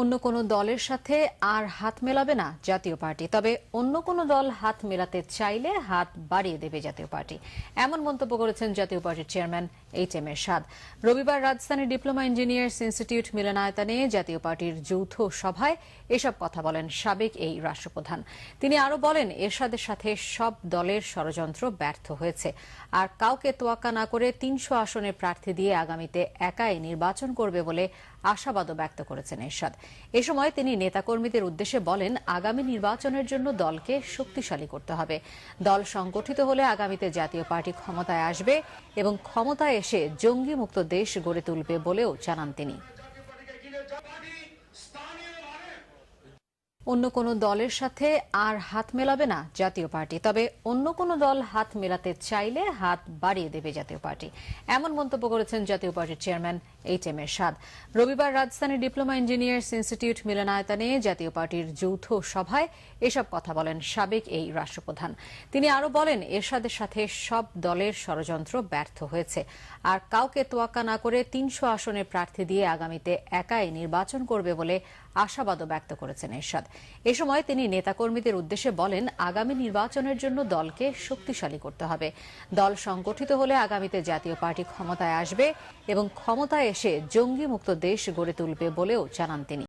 অন্য কোনো দলের সাথে আর হাত মেলাবে না জাতীয় পার্টি। তবে অন্য কোনো দল হাত মেলাতে চাইলে হাত বাড়িয়ে দেবে জাতীয় পার্টি। এমন মন্তব্য করেছেন জাতীয় পার্টির চেয়ারম্যান এইচ এম এরশাদ। রবিবার রাজধানীর ডিপ্লোমা ইঞ্জিনিয়ার্স ইনস্টিটিউট মিলনায়তনে জাতীয় পার্টির যৌথ সভায় এসব কথা বলেন সাবেক এই রাষ্ট্রপ্রধান। তিনি আরও বলেন, এরশাদের সাথে সব দলের ষড়যন্ত্র ব্যর্থ হয়েছে। আর কাউকে তোয়াক্কা না করে তিনশো আসনের প্রার্থী দিয়ে আগামীতে একাই নির্বাচন করবে বলে আশাবাদও ব্যক্ত করেছেন এরশাদ। এ সময় তিনি নেতাকর্মীদের উদ্দেশ্যে বলেন, আগামী নির্বাচনের জন্য দলকে শক্তিশালী করতে হবে। দল সংগঠিত হলে আগামীতে জাতীয় পার্টি ক্ষমতায় আসবে এবং ক্ষমতায় এসে জঙ্গি মুক্ত দেশ গড়ে তুলবে বলেও জানান তিনি। অন্য কোনো দলের সাথে আর হাত মেলাবে না জাতীয় পার্টি। তবে অন্য কোনো দল হাত মেলাতে চাইলে হাত বাড়িয়ে দেবে জাতীয় পার্টি। এমন মন্তব্য করেছেন জাতীয় পার্টির চেয়ারম্যান এইচ এম এরশাদ। রবিবার রাজধানী ডিপ্লোমা ইঞ্জিনিয়ার্স ইনস্টিটিউট মিলনায়তনে জাতীয় পার্টির যৌথ সভায় এসব কথা বলেন সাবেক এই রাষ্ট্রপ্রধান। তিনি আরও বলেন, এরশাদের সাথে সব দলের ষড়যন্ত্র ব্যর্থ হয়েছে। আর কাউকে তোয়াক্কা না করে তিনশো আসনের প্রার্থী দিয়ে আগামীতে একাই নির্বাচন করবে বলে আশাবাদও ব্যক্ত করেছেন এরশাদ। এ সময় তিনি নেতাকর্মীদের উদ্দেশ্যে বলেন, আগামী নির্বাচনের জন্য দলকে শক্তিশালী করতে হবে। দল সংগঠিত হলে আগামীতে জাতীয় পার্টি ক্ষমতায় আসবে এবং ক্ষমতায় এসে জঙ্গি মুক্ত দেশ গড়ে তুলবে বলেও জানান তিনি।